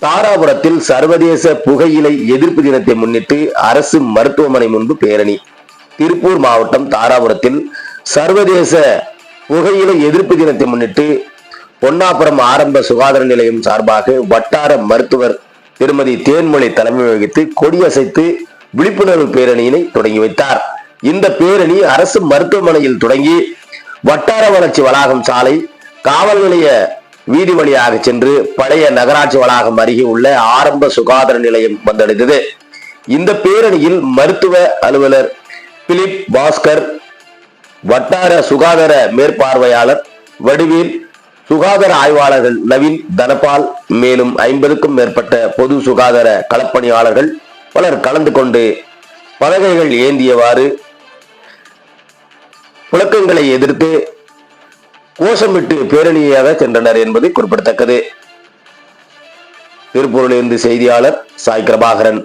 தாராபுரத்தில் சர்வதேச புகையிலை எதிர்ப்பு தினத்தை முன்னிட்டு அரசு மருத்துவமனை முன்பு பேரணி. திருப்பூர் மாவட்டம் தாராபுரத்தில் சர்வதேச புகையிலை எதிர்ப்பு தினத்தை முன்னிட்டு பொன்னாபுரம் ஆரம்ப சுகாதார நிலையம் சார்பாக வட்டார மருத்துவர் திருமதி தேன்மொழி தலைமை வகித்து கொடியசைத்து விழிப்புணர்வு பேரணியினை தொடங்கி வைத்தார். இந்த பேரணி அரசு மருத்துவமனையில் தொடங்கி வட்டார வளர்ச்சி வளாகம் சாலை காவல் நிலைய வீதி வழியாக சென்று பழைய நகராட்சி வளாகம் அருகே உள்ள ஆரம்ப சுகாதார நிலையம் வந்தடைந்தது. இந்த பேரணியில் மருத்துவ அலுவலர் பிலிப் பாஸ்கர் வட்டார சுகாதார மேற்பார்வையாளர் வடிவேல் சுகாதார ஆய்வாளர்கள் நவீன் தனபால் மேலும் ஐம்பதுக்கும் மேற்பட்ட பொது சுகாதார களப்பணியாளர்கள் பலர் கலந்து கொண்டு பலகைகள் ஏந்தியவாறு புழக்கங்களை எதிர்த்து கோஷமிட்டு பேரணியாக சென்றனர் என்பது குறிப்பிடத்தக்கது. திருப்பூரிலிருந்து செய்தியாளர் சாய் பிரபாகரன்